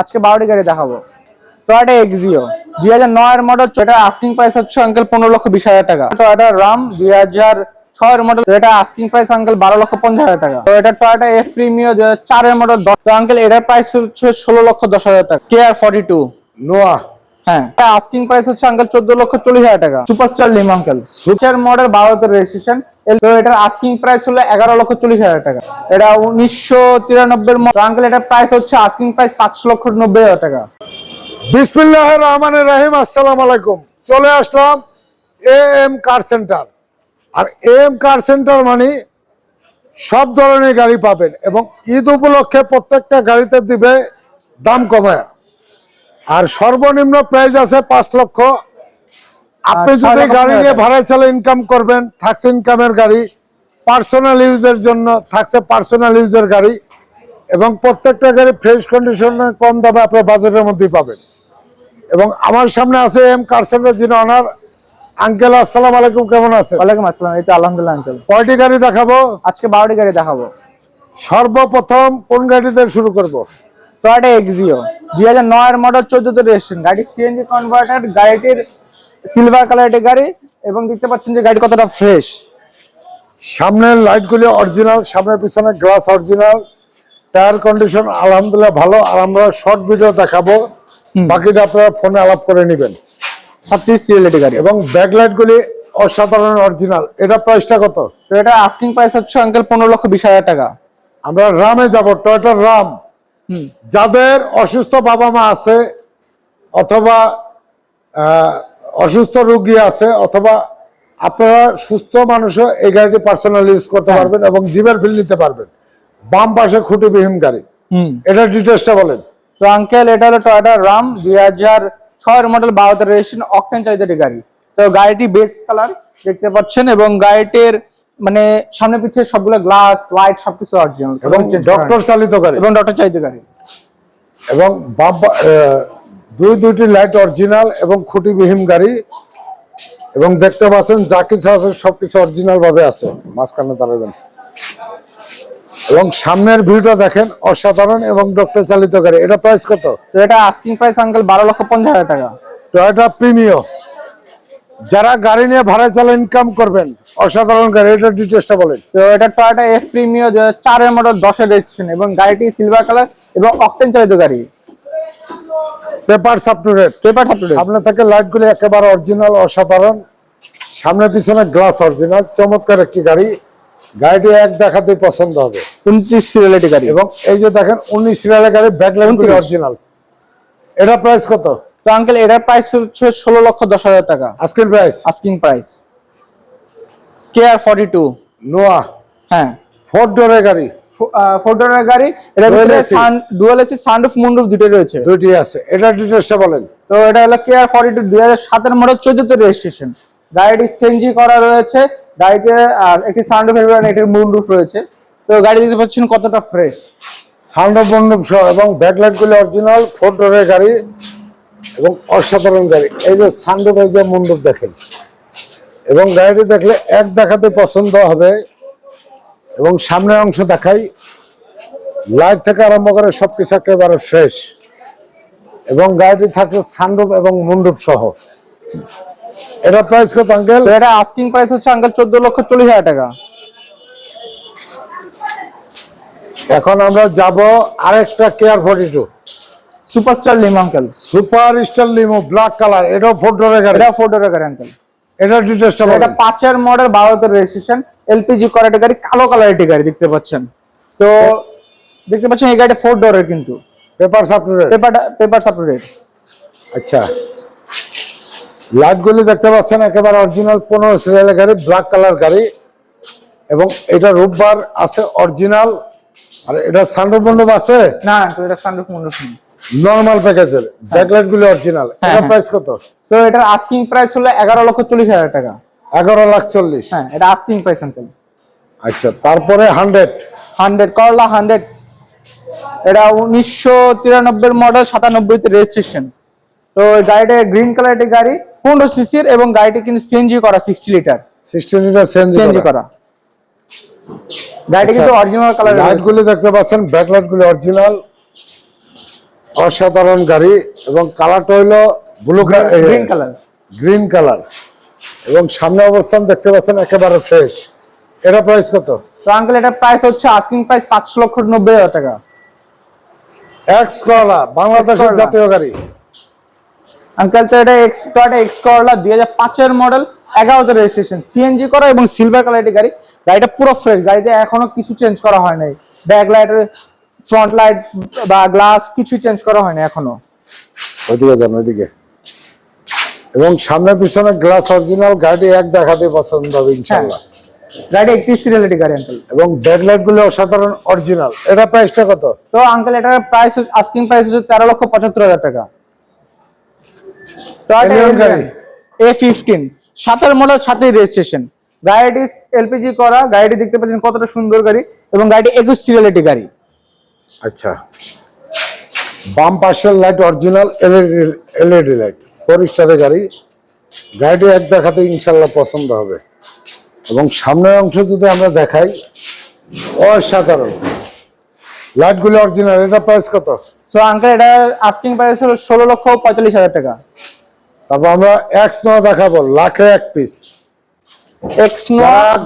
আজকে বারোটি গাড়ি দেখাবো। টয়োটা এক্সিও দুই হাজার নয়ের মডেল এটা আস্কিং প্রাইস হচ্ছে আঙ্কেল পনেরো লক্ষ বিশ হাজার টাকা। টয়োটা রাম দুই হাজার ছয়ের মডেল এটা আস্কিং প্রাইস আঙ্কেল বারো লক্ষ পঞ্চাশ হাজার টাকা। তো এটা টয়োটা এফ প্রিমিও দুই হাজার চারের মডেল তো আঙ্কেল এটার প্রাইস হচ্ছে ষোলো লক্ষ দশ হাজার টাকা। কে আর ফর্টি টু নোয়া হ্যাঁ আস্কিং প্রাইস হচ্ছে আঙ্কেল চোদ্দ লক্ষ চল্লিশ হাজার টাকা। সুপারস্টার লিম আঙ্কেল সুপার মডেল বারোতে রেজিস্ট্রেশন এটার আস্কিং প্রাইস হলো এগারো লক্ষ চল্লিশ হাজার টাকা। এটা উনিশশো তিরানব্বই আঙ্কেল এটার প্রাইস হচ্ছে আস্কিং প্রাইস পাঁচ লক্ষ নব্বই হাজার টাকা। বিসমিল্লাহ রহমান রাহিম, আসসালাম আলাইকুম। চলে আসলাম এ এম কার সেন্টার আর এ এম কার সেন্টার মানে সব ধরনের গাড়ি পাবেন এবং ঈদ উপলক্ষে প্রত্যেকটা গাড়িতে দিবে দাম কমায়। আর সর্বনিম্ন প্রাইস আছে পাঁচ লক্ষ আপনি যদি গাড়ি নিয়ে। ভাড়ায় চালে ইনকাম করবেন থাকছে ইনকামের গাড়ি পার্সোনাল ইউজের জন্য থাকছে পার্সোনাল ইউজের গাড়ি এবং প্রত্যেকটা গাড়ি ফ্রেশ কন্ডিশনে কম দামে আপনার বাজেটের মধ্যেই পাবেন। এবং আমার সামনে আছে এম কার সেন্টার যিনি অনার আঙ্কেল আসসালাম আলাইকুম কেমন আছে ওয়ালাইকুম আসসালাম এই তো আলহামদুলিল্লাহ আঙ্কেল। কয়টি গাড়ি দেখাবো? আজকে বারোটি গাড়ি দেখাবো। সর্বপ্রথম কোন গাড়িতে শুরু করব? টয়োটা এক্সিও দুই হাজার নয়ের মডেল চোদ্দতে রেজিস্ট্রেশন গাড়ি সিএনজি কনভার্টার গাড়িটির সিলভার কালারের গাড়ি এবং দেখতে পাচ্ছেন যে গাড়ি কতটা ফ্রেশ সামনের লাইটগুলি অরিজিনাল সামনের পিছনে গ্লাস অরিজিনাল টায়ার কন্ডিশন আলহামদুলিল্লাহ ভালো। আর আমরা শর্ট ভিডিও দেখাবো। বাকিটা আপনারা ফোনে আলাপ করে নেবেন। ছত্রিশ সিরিয়ালিটি গাড়ি। এবং ব্যাকলাইট গুলি অসাধারণ অরিজিনাল এটা প্রাইসটা কত? এটা আস্কিং প্রাইস হচ্ছে আঙ্কেল পনেরো লক্ষ বিশ হাজার টাকা। আমরা রামে যাব টয়টার রাম যাদের অসুস্থ বাবা মা আছে অথবা অসুস্থ রোগী আছে অথবা আপনারা সুস্থ মানুষও এই গাড়িটি পার্সোনাল ইউজ করতে হ্যাঁ। পারবেন এবং জিমের ফিল নিতে পারবেন। বাম পাশে খুঁটিবিহীন গাড়ি। হুম। এটার ডিটেলসটা বলেন। তো আঙ্কেল এটা হলো টয়োটা রাম দুই হাজার ছয়ের মডেল বারোতে রেজিস্ট্রেশন অকটেন চালিত গাড়ি। তো গাড়িটি বেস কালার দেখতে পাচ্ছেন এবং গাড়িটির মানে সামনে পিছিয়ে সবগুলো গ্লাস লাইট সবকিছু অরিজিনাল এবং ডক্টর চালিত গাড়ি। এবং ডক্টর চালিত গাড়ি। এবং বাম দুই দুইটি লাইট অরিজিনাল এবং খুঁটিবিহীন গাড়ি। এবং দেখতে পাচ্ছেন যা কিছু আছে সবকিছু অরিজিনাল ভাবে আছে। মাঝখানে দাঁড়াবেন। এবং সামনের ভিউটা দেখেন অসাধারণ এবং ডক্টর চালিত গাড়ি। এটা প্রাইস কত? তো এটা আস্কিং প্রাইস আঙ্কেল বারো লক্ষ পঞ্চাশ হাজার টাকা। টয়োটা প্রিমিও যারা গাড়ি নিয়ে ভাড়া চালে ইনকাম করবেন অসাধারণ গাড়ি। এটার ডিটেলসটা বলেন। তো এটা টয়োটা এফ প্রিমিও চারের মডেল দশের রেজিস্ট্রেশন এবং গাড়িটি সিলভার কালার এবং অকটেন চালিত গাড়ি। Paper up to rate paper সাপ্টুডে সামনে থেকে লাইটগুলি একেবারে অরিজিনাল অসাধারণ। সামনে পিছনে গ্লাস অরিজিনাল। চমৎকার একটি গাড়ি। গাড়িটি এক দেখাতেই পছন্দ হবে। উনত্রিশ সিরিয়ালিটি গাড়ি। এবং এই যে দেখেন উনিশ সিরিয়ালের গাড়ি ব্যাকলাইনগুলি 29 অরিজিনাল। এটা প্রাইস কত? তো আঙ্কেল এটার প্রাইস হচ্ছে ষোলো লক্ষ দশ হাজার টাকা। আজকের price asking price K R forty two Noah. হ্যাঁ। ফোর ডোরের গাড়ি। ফোর ডোরের গাড়ি এটা ভিতরে AC ডুয়াল এসি সানরুফ দুটোই রয়েছে। আছে। এটার ডিটেলসটা বলেন। তো এটা হলো কে আর ফর্টি টু দুই হাজার সাতের মডেল চোদ্দতে রেজিস্ট্রেশন গাড়িটি সিএনজি করা রয়েছে। গাড়িতে একটি সানরুফ এবং একটি মুন্ডুফ রয়েছে। তো গাড়ি দেখতে পাচ্ছেন কতটা ফ্রেশ সাউন্ড মণ্ডপ সহ এবং ব্যাকলাইটগুলি অরিজিনাল ফোর ডোরের গাড়ি এবং অসাধারণ গাড়ি। এই যে সানরুফ এই যে মণ্ডপ দেখেন। এবং গাড়িটি দেখলে এক দেখাতে পছন্দ হবে। এবং সামনের অংশ দেখাই। লাইট থেকে আরম্ভ করে সবকিছু একেবারে ফ্রেশ এবং গাড়িটি থাকে সানরুফ এবং মুন্ডুপ সহ। এটা প্রাইস কত আঙ্কেল এটা আস্কিং প্রাইস হচ্ছে আঙ্কেল চোদ্দ লক্ষ চল্লিশ হাজার টাকা। এখন আমরা যাব আরেকটা K R forty two superstar Lim uncle super star limo black colour এটাও ফোর ডোরের গাড়ি। এটা ফোর ডোরের গাড়ি আঙ্কেল এটার ডিটেলসটা এটা পাঁচের মডেল বারোতে রেজিস্ট্রেশন এলপিজি করাটে গাড়ি কালো কালারের গাড়ি দেখতে পাচ্ছেন। তো দেখতে পাচ্ছেন এই গাড়িটা ফোর ডোরের কিন্তু। পেপার সাপ্টুরের পেপার পেপার সাপোর্টেড আচ্ছা। লাইটগুলি দেখতে পাচ্ছেন একেবারে অরিজিনাল পনেরো সিরিয়ালের গাড়ি ব্ল্যাক কালার গাড়ি। এবং এটা রূপবার আছে অরিজিনাল আর এটা সানরুফ মণ্ডপ আছে? না এটা সানরুফ মন্ডপ নেই। নর্মাল প্যাকেজের ব্যাকলাইট গুলি অরিজিনাল হ্যাঁ। প্রাইস কত? তো এটার আস্কিং প্রাইস হলো এগারো লক্ষ চল্লিশ হাজার টাকা। এগারো লাখ চল্লিশ। হ্যাঁ এটা আস্কিং প্রাইস আঙ্কেল আচ্ছা তারপরে হান্ড্রেড হান্ড্রেড করলা হান্ড্রেড এটা উনিশশো তিরানব্বই মডেল সাতানব্বইতে রেজিস্ট্রেশন তো গাড়িটা গ্রিন কালারের গাড়ি পনেরো সিসির এবং গাড়িটি কিন্তু সিএনজি করা sixty litre sixteen litre CNG CNG করা। গাড়িটি কিন্তু অরিজিনাল কালার লাইট গুলি দেখতে পাচ্ছেন ব্যাকলাইট গুলি অরিজিনাল অসাধারণ গাড়ি এবং কালারটা হইল blue green colour green colour এবং সামনে অবস্থান দেখতে পাচ্ছেন একেবারে ফ্রেশ এটা প্রাইস কত? তো আঙ্কেল এটা প্রাইস হচ্ছে আস্কিং প্রাইস পাঁচশো লক্ষ নব্বই হাজার টাকা। এক্স করলা বাংলাদেশের জাতীয় গাড়ি। আঙ্কেল তো এটা এক্স টয়টা এক্স করলা দুই হাজার পাঁচের মডেল এগারোতে রেজিস্ট্রেশন সিএনজি করা এবং সিলভার কালার গাড়ি। গাড়িটা পুরো ফ্রেশ গাড়িতে এখনও কিছু চেঞ্জ করা হয় নাই। ব্যাক লাইটের ফ্রন্ট লাইট বা গ্লাস কিছু চেঞ্জ করা হয়নি এখনও। ওইদিকে যান ওইদিকে। এবং সামনে পিছনে গ্লাস অরিজিনাল গাড়ি এক দেখাতে পছন্দ হবে ইনশাল্লাহ গাড়িটা একটি সিরিয়ালিটি গাড়ি আঙ্কেল এবং ব্যাকলাইটগুলো অসাধারণ অরিজিনাল। এটা প্রাইসটা কত? তো আঙ্কেল এটার প্রাইস আস্কিং প্রাইস হচ্ছে তেরো লক্ষ পঁচাত্তর হাজার টাকা। গাড়ি। এ ফিফটিন সাতের মডেল সাথে রেজিস্ট্রেশন গাড়িটি এলপিজি করা গাড়িটি দেখতে পাচ্ছেন কতটা সুন্দর গাড়ি এবং গাড়িটি একুশ সিরিয়ালিটি গাড়ি। আচ্ছা। বাম পাশের light original LED LED light four স্টারের গাড়ি। গাড়িটি এক দেখাতে ইনশাল্লাহ পছন্দ হবে। এবং সামনের অংশ যদি আমরা দেখাই অসাধারণ। লাইটগুলো অরিজিনাল এটা প্রাইস কত? সো আঙ্কেল এটা আস্কিং প্রাইস হলো ষোলো লক্ষ পঁয়তাল্লিশ হাজার টাকা। তারপর আমরা এক্স ন দেখাবো লাখে এক পিস নোয়া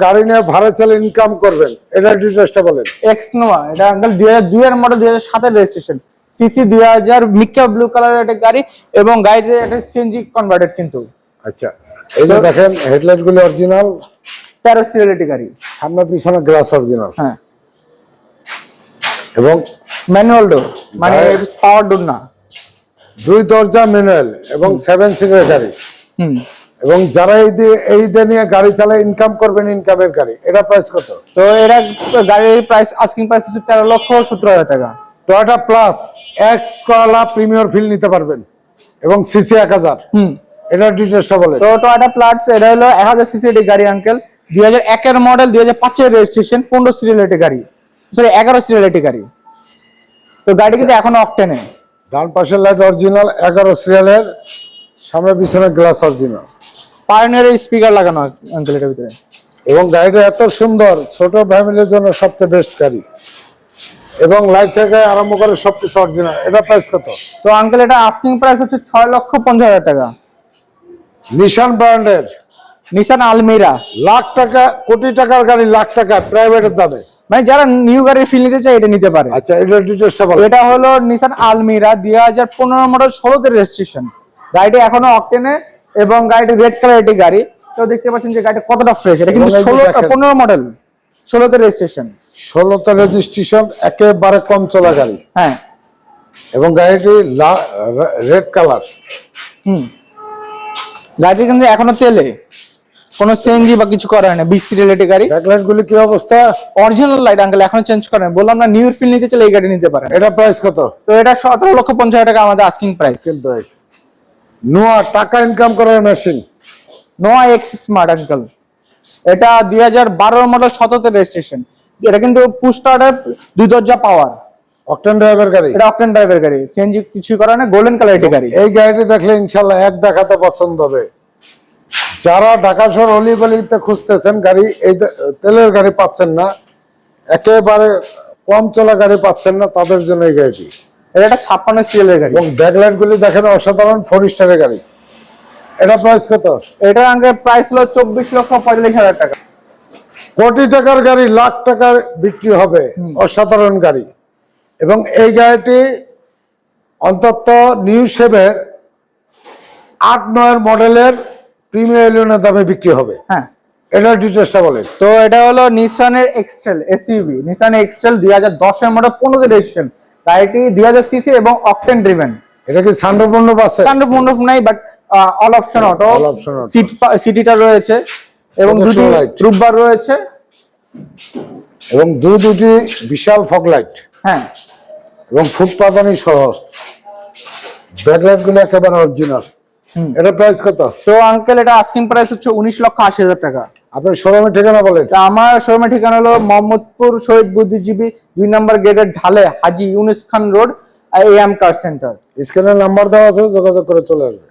গাড়ি নিয়ে ভাড়া চালে ইনকাম করবেন এটা ডিটেলসটা বলেন। এক্স এটা আঙ্কেল দুই হাজার মডেল দুই হাজার সাতের রেজিস্ট্রেশন সিসি দুই হাজার মিকা ব্লু কালারের একটা গাড়ি এবং গাড়িতে একটা সিএনজি কনভার্টেড কিন্তু। আচ্ছা এই যে দেখেন হেডলাইটগুলো অরিজিনাল তেরো সিরিয়ালিটি গাড়ি। সামনে পিছনে গ্লাস অরিজিনাল হ্যাঁ। এবং ম্যানুয়াল ডোর মানে পাওয়ার ডোর না। দুই দরজা ম্যানুয়াল এবং সেভেন সিটের গাড়ি। হুম। এবং যারা এই দিয়ে এই দিয়ে নিয়ে গাড়ি চালায় ইনকাম করবেন ইনকামের গাড়ি এটা প্রাইস কত? তো এটা গাড়ির প্রাইস আস্কিং প্রাইস হচ্ছে তেরো লক্ষ সত্তর হাজার টাকা। টয়োটা প্লাস এক্স কলা প্রিমিয়ার ফিল নিতে পারবেন এবং সিসি এক হাজার। হুম। এটার ডিটেলসটা বলেন। তো টয়োটা প্লাটস এটা হলো এক হাজার সিসিটি গাড়ি আঙ্কেল দুই হাজার একের মডেল দুই হাজার পাঁচের রেজিস্ট্রেশন পনেরো সিরিয়ালিটি গাড়ি। সরি এগারো সিরিয়ালিটি গাড়ি। তো গাড়ি কিন্তু এখনও অকটেনে ডান পাশের লাইট অরিজিনাল এগারো সিরিয়ালের সামনে পিছনে গ্লাস অরিজিনাল পায়োনিয়ারের স্পিকার লাগানো আঙ্কেল এটার ভিতরে। এবং গাড়িটা এত সুন্দর ছোট ফ্যামিলির জন্য সবচেয়ে বেস্ট গাড়ি। এবং লাইট থেকে আরম্ভ করে সবকিছু অরিজিনাল এটা প্রাইস কত? তো আঙ্কেল এটা আস্কিং প্রাইস হচ্ছে ছয় লক্ষ পঞ্চাশ হাজার টাকা। নিশান ব্র্যান্ডের নিশান আলমিরা লাখ টাকা কোটি টাকার গাড়ি লাখ টাকা প্রাইভেটের দামে। মানে যারা নিউ গাড়ির ফিল নিতে চায় এটা নিতে পারে। আচ্ছা এটা ডিটেলসটা বলেন এটা হলো নিশান আলমিরা দুই হাজার পনেরো মডেল ষোলোতে রেজিস্ট্রেশন গাড়িটি এখনও অকটেনে এবং গাড়িটি রেড কালার একটি গাড়ি। তো দেখতে পাচ্ছেন যে গাড়িটা কতটা ফ্রেশ এটা কিন্তু এবং এই যে ষোলো দেখেন। পনেরো মডেল ষোলোতে রেজিস্ট্রেশন ষোলোতে রেজিস্ট্রেশন একেবারে কম চলা গাড়ি। হ্যাঁ। এবং গাড়িটি রেড কালার হুম। গাড়িটি কিন্তু এখনও তেলে। কোনো সিএনজি বা কিছু করা হয় না বিশ রিলেটেড গাড়ি। ব্যাকলাইট গুলি কি অবস্থা? অরিজিনাল লাইট আঙ্কেল এখনও চেঞ্জ করেন বললাম না নিউ ফিল নিতে চাইলে এই গাড়ি নিতে পারেন। এটা প্রাইস কত? তো এটা সতেরো লক্ষ পঞ্চাশ হাজার টাকা আমাদের আস্কিং প্রাইস প্রাইস নোয়া টাকা ইনকাম করার machine Noah X smart uncle এটা দুই হাজার বারোর মডেল সতেরোতে রেজিস্ট্রেশন এটা কিন্তু পুস্টারের দুই দরজা পাওয়ার অকটেন ড্রাইভার গাড়ি? এটা অকটেন ড্রাইভের গাড়ি। সিএনজি কিছু করা না গোল্ডেন কালার এটি গাড়ি। এই গাড়িটি দেখলে ইনশাল্লাহ এক দেখাতে পছন্দ হবে। যারা ঢাকা শহর অলি গলিতে খুঁজতেছেন গাড়ি এই তেলের গাড়ি পাচ্ছেন না। একেবারে কম চলা গাড়ি পাচ্ছেন না তাদের জন্য এই গাড়িটি। এটা একটা ছাপ্পান্ন সিএলের গাড়ি। এবং ব্যাকলাইট গুলি দেখেন অসাধারণ ফোর স্টারের গাড়ি। এটা প্রাইস কত? এটা আঙ্কেল প্রাইস হলো চব্বিশ লক্ষ পঁয়তাল্লিশ হাজার টাকা। কোটি টাকার গাড়ি লাখ টাকার বিক্রি হবে। অসাধারণ গাড়ি। এবং এই গাড়িটি অন্তত নিউ সেভের আট নয়ের মডেলের প্রিমিয়ার এলিয়নের দামে বিক্রি হবে। হ্যাঁ। এটার ডিটেলসটা বলেন। তো এটা হলো নিসানের এক্সটেল এসইউভি নিসান এক্সটেল দুই হাজার দশের মডেল পনেরো রেজিস্ট্রেশন গাড়িটি দুই হাজার সিসি এবং অকটেন ড্রিভেন এটা কি সান্ডপূর্ণ আছে সানরুফ মন্ডপ নাই but all option auto. Seat সিটিটা রয়েছে এবং দুটি। রূপবার রয়েছে। এবং দু দুটি বিশাল ফগ লাইট হ্যাঁ। এবং ফুটপাতানি সহ। ব্যাকলাইটগুলো একেবারে অরিজিনাল এটা প্রাইস কত? তো আঙ্কেল এটা আস্কিং প্রাইস হচ্ছে উনিশ লক্ষ আশি হাজার টাকা। আপনার শোরুমের ঠিকানা বলেন। আমার শোরুমের ঠিকানা হলো মোহাম্মদপুর শহীদ বুদ্ধিজীবী দুই নম্বর গেটের ঢালে Haji Yunus Khan road A M car centre স্ক্রিনের নাম্বার দেওয়া আছে যোগাযোগ করে চলে আসবে।